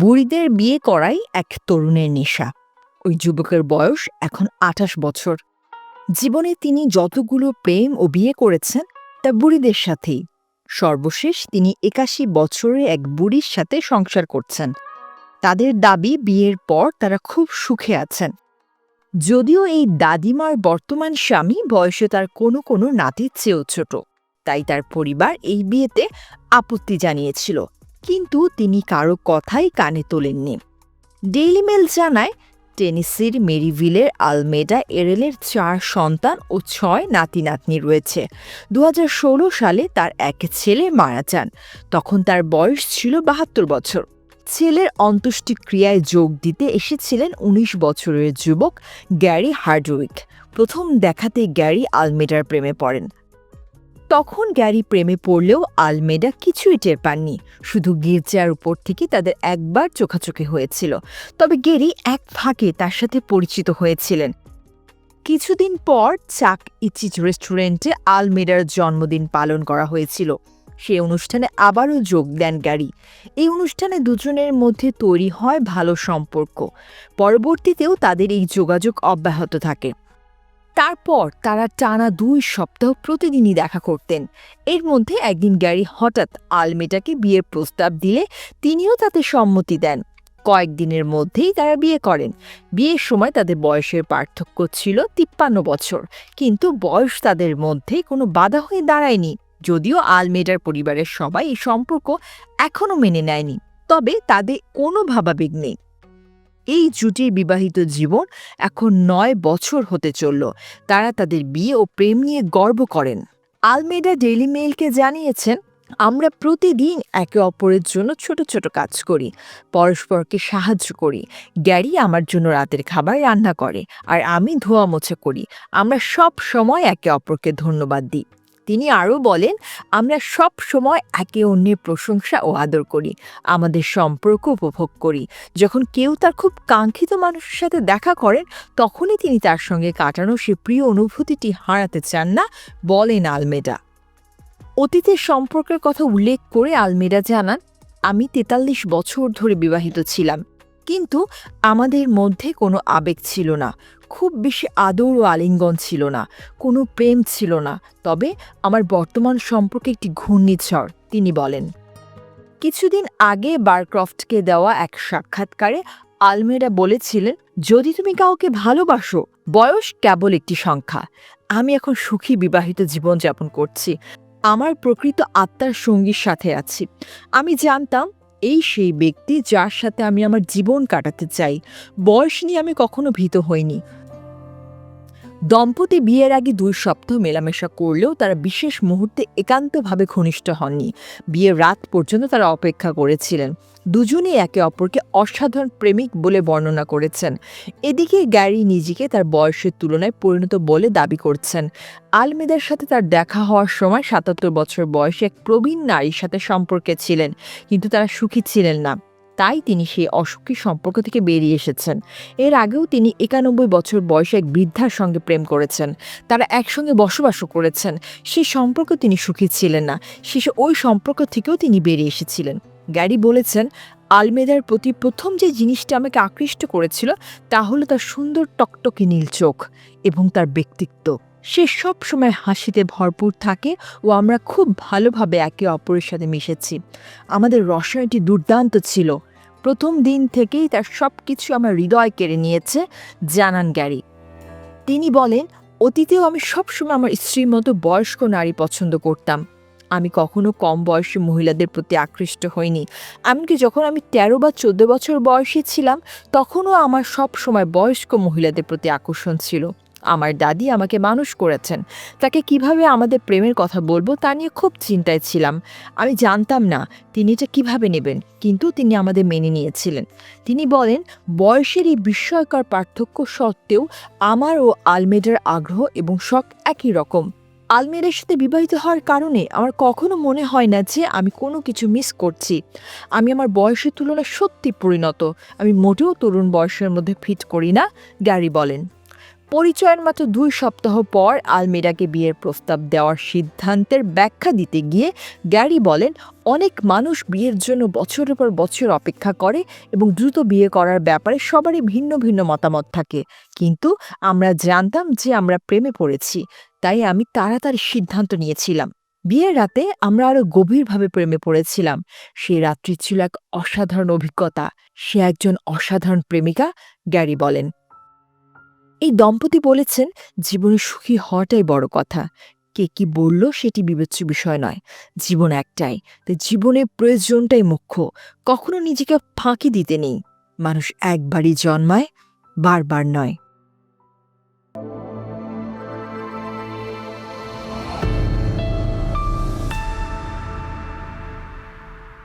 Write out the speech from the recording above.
বুড়িদের বিয়ে করাই এক তরুণের নেশা। ওই যুবকের বয়স এখন আঠাশ বছর। জীবনে তিনি যতগুলো প্রেম ও বিয়ে করেছেন, তা বুড়িদের সাথেই। সর্বশেষ তিনি একাশি বছরে এক বুড়ির সাথে সংসার করছেন। তাদের দাবি, বিয়ের পর তারা খুব সুখে আছেন। যদিও এই দাদিমার বর্তমান স্বামী বয়সে তার কোনো কোনো নাতির চেয়েও ছোট, তাই তার পরিবার এই বিয়েতে আপত্তি জানিয়েছিল। কিন্তু তিনি কারও কথাই কানে তোলেননি। ডেইলি মেল জানায়, টেনিসির মেরিভিলের আলমেডা এরেলের চার সন্তান ও ছয় নাতি নাতনি রয়েছে। দু হাজার ষোলো সালে তার এক ছেলে মারা যান। তখন তার বয়স ছিল বাহাত্তর বছর। ছেলের অন্ত্যেষ্টিক্রিয়ায় যোগ দিতে এসেছিলেন ১৯ বছরের যুবক গ্যারি হার্ডউইক। প্রথম দেখাতে গ্যারি আলমেডার প্রেমে পড়েন। তখন গ্যারি প্রেমে পড়লেও আলমেডা কিছুই টের পাননি। শুধু গির্জার উপর থেকে তাদের একবার চোখাচোখি হয়েছিল। তবে গেরি এক ফাঁকে তার সাথে পরিচিত হয়েছিলেন। কিছুদিন পর চাক ইচিচ রেস্টুরেন্টে আলমেডার জন্মদিন পালন করা হয়েছিল। সেই অনুষ্ঠানে আবারও যোগ দেন গ্যারি। এই অনুষ্ঠানে দুজনের মধ্যে তৈরি হয় ভালো সম্পর্ক। পরবর্তীতেও তাদের এই যোগাযোগ অব্যাহত থাকে। তারপর তারা টানা দুই সপ্তাহ প্রতিদিনই দেখা করতেন। এর মধ্যে একদিন গ্যারি হঠাৎ আলমেটাকে বিয়ের প্রস্তাব দিলে তিনিও তাতে সম্মতি দেন। কয়েকদিনের মধ্যেই তারা বিয়ে করেন। বিয়ের সময় তাদের বয়সের পার্থক্য ছিল তিপ্পান্ন বছর, কিন্তু বয়স তাদের মধ্যে কোনো বাধা হয়ে দাঁড়ায়নি, যদিও আলমেডার পরিবারের সবাই এই সম্পর্ক এখনও মেনে নেয়নি। তবে তাদের কোনো ভাবাবেগ নেই। এই জুটির বিবাহিত জীবন এখন নয় বছর হতে চলল। তারা তাদের বিয়ে ও প্রেম নিয়ে গর্ব করেন। আলমেডা ডেইলি মেইলকে জানিয়েছেন, আমরা প্রতিদিন একে অপরের জন্য ছোট ছোট কাজ করি, পরস্পরকে সাহায্য করি। গ্যারি আমার জন্য রাতের খাবার রান্না করে, আর আমি ধোয়া মোছা করি। আমরা সব সময় একে অপরকে ধন্যবাদ দিই। তিনি আরও বলেন, আমরা সব সময় একে অন্যের প্রশংসা ও আদর করি, আমাদের সম্পর্ক উপভোগ করি। যখন কেউ তার খুব কাঙ্ক্ষিত মানুষের সাথে দেখা করেন, তখনই তিনি তার সঙ্গে কাটানো সে প্রিয় অনুভূতিটি হারাতে চান না, বলেন আলমেডা অতীতের সম্পর্কের কথা উল্লেখ করে আলমেডা জানান, আমি তেতাল্লিশ বছর ধরে বিবাহিত ছিলাম। কিন্তু আমাদের মধ্যে কোনো আবেগ ছিল না। খুব বেশি আদর ও আলিঙ্গন ছিল না। কোনো প্রেম ছিল না। তবে আমার বর্তমান সম্পর্কে একটি ঘূর্ণিঝড়, তিনি বলেন। কিছুদিন আগে বারক্রফটকে দেওয়া এক সাক্ষাৎকারে আলমেরা বলেছিলেন, যদি তুমি কাউকে ভালোবাসো, বয়স কেবল একটি সংখ্যা। আমি এখন সুখী বিবাহিত জীবনযাপন করছি। আমার প্রকৃত আত্মার সঙ্গীর সাথে আছি। আমি জানতাম এই সেই ব্যক্তি যার সাথে আমি আমার জীবন কাটাতে চাই। বয়স নিয়ে আমি কখনো ভীত হইনি। দম্পতি বিয়ের আগে দুই সপ্তাহ মেলামেশা করলেও তারা বিশেষ মুহূর্তে একান্তভাবে ঘনিষ্ঠ হননি। বিয়ের রাত পর্যন্ত তারা অপেক্ষা করেছিলেন। দুজনেই একে অপরকে অসাধারণ প্রেমিক বলে বর্ণনা করেছেন। এদিকে গ্যারি নিজেকে তার বয়সের তুলনায় পরিণত বলে দাবি করছেন। আলমেদার সাথে তার দেখা হওয়ার সময় সাতাত্তর বছর বয়সে এক প্রবীণ নারীর সাথে সম্পর্কে ছিলেন, কিন্তু তারা সুখী ছিলেন না। তাই তিনি সেই অসুখী সম্পর্ক থেকে বেরিয়ে এসেছেন। এর আগেও তিনি একানব্বই বছর বয়সে এক বৃদ্ধার সঙ্গে প্রেম করেছেন। তারা একসঙ্গে বসবাসও করেছেন। সেই সম্পর্ক তিনি সুখী ছিলেন না। শেষে ওই সম্পর্ক থেকেও তিনি বেরিয়ে এসেছিলেন। গ্যারি বলেছেন, আলমেদার প্রতি প্রথম যে জিনিসটা আমাকে আকৃষ্ট করেছিল, তা হলো তার সুন্দর টকটকে নীল চোখ এবং তার ব্যক্তিত্ব। সে সব সময় হাসিতে ভরপুর থাকে ও আমরা খুব ভালোভাবে একে অপরের সাথে মিশেছি। আমাদের রসায়নটি দুর্দান্ত ছিল। প্রথম দিন থেকেই তার সব কিছু আমার হৃদয় কেড়ে নিয়েছে, জানান গ্যারি। তিনি বলেন, অতীতেও আমি সবসময় আমার স্ত্রীর মতো বয়স্ক নারী পছন্দ করতাম। আমি কখনো কম বয়সী মহিলাদের প্রতি আকৃষ্ট হইনি। এমনকি যখন আমি তেরো বা চোদ্দ বছর বয়সী ছিলাম, তখনও আমার সব সময় বয়স্ক মহিলাদের প্রতি আকর্ষণ ছিল। আমার দাদি আমাকে মানুষ করেছেন। তাকে কীভাবে আমাদের প্রেমের কথা বলব তা নিয়ে খুব চিন্তায় ছিলাম। আমি জানতাম না তিনি এটা কীভাবে নেবেন, কিন্তু তিনি আমাদের মেনে নিয়েছিলেন। তিনি বলেন, বয়সের এই বিস্ময়কর পার্থক্য সত্ত্বেও আমার ও আলমেডার আগ্রহ এবং শখ একই রকম। আলমেডার সাথে বিবাহিত হওয়ার কারণে আমার কখনো মনে হয় না যে আমি কোনো কিছু মিস করছি। আমি আমার বয়সের তুলনায় সত্যি পরিণত। আমি মোটেও তরুণ বয়সের মধ্যে ফিট করি না, গ্যারি বলেন। পরিচয়ের মাত্র দুই সপ্তাহ পর আলমিরাকে বিয়ের প্রস্তাব দেওয়ার সিদ্ধান্তের ব্যাখ্যা দিতে গিয়ে গ্যারি বলেন, অনেক মানুষ বিয়ের জন্য বছরের পর বছর অপেক্ষা করে এবং দ্রুত বিয়ে করার ব্যাপারে সবারই ভিন্ন ভিন্ন মতামত থাকে। কিন্তু আমরা জানতাম যে আমরা প্রেমে পড়েছি, তাই আমি তাড়াতাড়ি সিদ্ধান্ত নিয়েছিলাম। বিয়ের রাতে আমরা আরও গভীরভাবে প্রেমে পড়েছিলাম। সেই রাত্রি ছিল এক অসাধারণ অভিজ্ঞতা। সে একজন অসাধারণ প্রেমিকা, গ্যারি বলেন। এই দম্পতি বলেছেন, জীবনে সুখী হওয়াটাই বড় কথা। কে কি বলল সেটি বিবেচ্য বিষয় নয়। জীবন একটাই। তাই জীবনের প্রয়োজনটাই মুখ্য। কখনো নিজেকে ফাঁকি দিতে নেই। মানুষ একবারই জন্মায়, বারবার নয়।